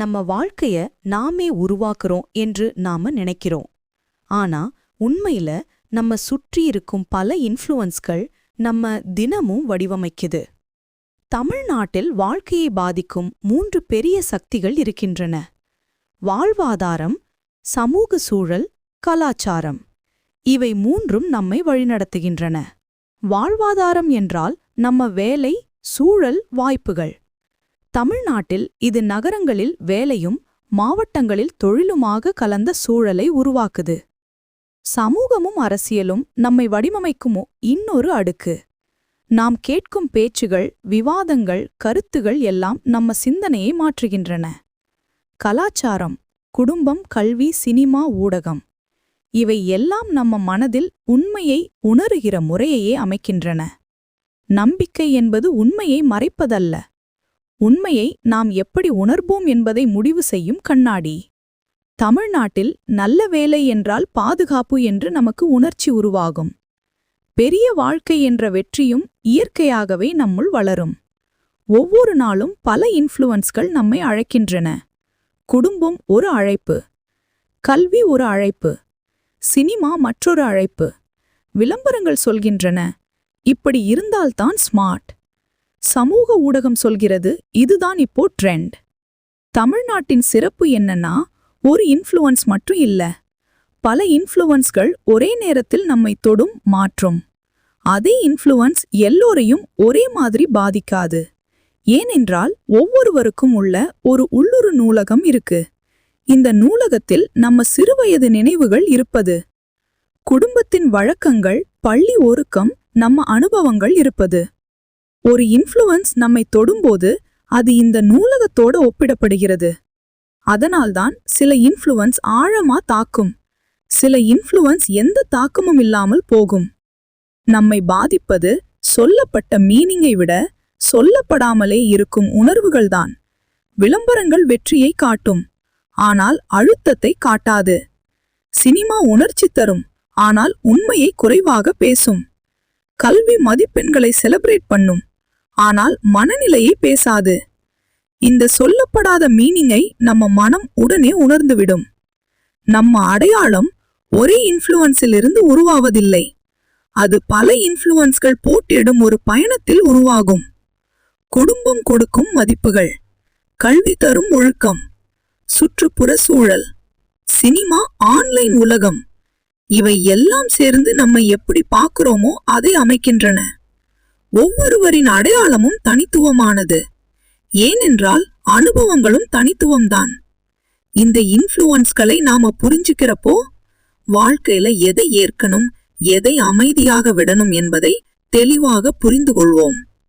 நம்ம வாழ்க்கைய நாமே உருவாக்குறோம் என்று நாம நினைக்கிறோம். ஆனா உண்மையில நம்ம சுற்றி இருக்கும் பல இன்ஃப்ளூயன்ஸ்கள் நம்ம தினமும் வடிவமைக்குது. தமிழ்நாட்டில் வாழ்க்கையை பாதிக்கும் மூன்று பெரிய சக்திகள் இருக்கின்றன. வாழ்வாதாரம் சமூக சூழல் கலாச்சாரம். இவை மூன்றும் நம்மை வழிநடத்துகின்றன. வாழ்வாதாரம் என்றால் நம்ம வேலை சூழல் வாய்ப்புகள். தமிழ்நாட்டில் இது நகரங்களில் வேலையும் மாவட்டங்களில் தொழிலுமாக கலந்த சூழலை உருவாக்குது. சமூகமும் அரசியலும் நம்மை வடிவமைக்குமோ இன்னொரு அடுக்கு. நாம் கேட்கும் பேச்சுகள் விவாதங்கள் கருத்துகள் எல்லாம் நம்ம சிந்தனையை மாற்றுகின்றன. கலாச்சாரம் குடும்பம் கல்வி சினிமா ஊடகம் இவை எல்லாம் நம்ம மனதில் உண்மையை உணருகிற முறையையே அமைக்கின்றன. நம்பிக்கை என்பது உண்மையை மறைப்பதல்ல. உண்மையை நாம் எப்படி உணர்வோம் என்பதை முடிவு செய்யும் கண்ணாடி. தமிழ்நாட்டில் நல்ல வேலை என்றால் பாதுகாப்பு என்று நமக்கு உணர்ச்சி உருவாகும். பெரிய வாழ்க்கை என்ற வெற்றியும் இயற்கையாகவே நம்முள் வளரும். ஒவ்வொரு நாளும் பல இன்ஃப்ளூயன்ஸ்கள் நம்மை அழைக்கின்றன. குடும்பம் ஒரு அழைப்பு. கல்வி ஒரு அழைப்பு. சினிமா மற்றொரு அழைப்பு. விளம்பரங்கள் சொல்கின்றன. இப்படி இருந்தால்தான் ஸ்மார்ட். சமூக ஊடகம் சொல்கிறது இதுதான் இப்போ ட்ரெண்ட் தமிழ்நாட்டின் சிறப்பு என்னன்னா ஒரு இன்ஃப்ளூயன்ஸ் மட்டும் இல்ல. பல இன்ஃப்ளூவன்ஸ்கள் ஒரே நேரத்தில் நம்மை தொடும் மாற்றும். அதே இன்ஃப்ளூவன்ஸ் எல்லோரையும் ஒரே மாதிரி பாதிக்காது. ஏனென்றால் ஒவ்வொருவருக்கும் உள்ள ஒரு உள்ளுரு நூலகம் இருக்கு. இந்த நூலகத்தில் நம்ம சிறுவயது நினைவுகள் இருப்பது. குடும்பத்தின் வழக்கங்கள் பள்ளி ஒருக்கம் நம்ம அனுபவங்கள் இருப்பது. ஒரு இன்ஃப்ளூவன்ஸ் நம்மை தொடும்போது அது இந்த நூலகத்தோடு ஒப்பிடப்படுகிறது. அதனால்தான் சில இன்ஃப்ளூவன்ஸ் ஆழமா தாக்கும். சில இன்ஃப்ளூவன்ஸ் எந்த தாக்கமும் இல்லாமல் போகும். நம்மை பாதிப்பது சொல்லப்பட்ட மீனிங்கை விட சொல்லப்படாமலே இருக்கும் உணர்வுகள்தான் விளம்பரங்கள் வெற்றியை காட்டும். ஆனால் அழுத்தத்தை காட்டாது. சினிமா உணர்ச்சி தரும். ஆனால் உண்மையை குறைவாக பேசும். கல்வி மதிப்பெண்களை செலிப்ரேட் பண்ணும். ஆனால் மனநிலையை பேசாது. இந்த சொல்லப்படாத மீனிங்கை நம்ம மனம் உடனே உணர்ந்துவிடும். நம்ம அடையாளம் ஒரே இன்ஃப்ளூயன்ஸிலிருந்து உருவாவதில்லை. அது பல இன்ஃப்ளூயன்ஸ்கள் போட்டியிடும் ஒரு பயணத்தில் உருவாகும். குடும்பம் கொடுக்கும் மதிப்புகள் கல்வி தரும் ஒழுக்கம் சுற்றுப்புற சூழல் சினிமா ஆன்லைன் உலகம் இவை எல்லாம் சேர்ந்து நம்ம எப்படி பார்க்கிறோமோ அதை அமைக்கின்றன. ஒவ்வொருவரின் அடையாளமும் தனித்துவமானது. ஏனென்றால் அனுபவங்களும் தனித்துவம்தான். இந்த இன்ஃப்ளூயன்ஸ்களை நாம புரிஞ்சுக்கிறப்போ வாழ்க்கையில எதை ஏற்கணும் எதை அமைதியாக விடணும் என்பதை தெளிவாக புரிந்து கொள்வோம்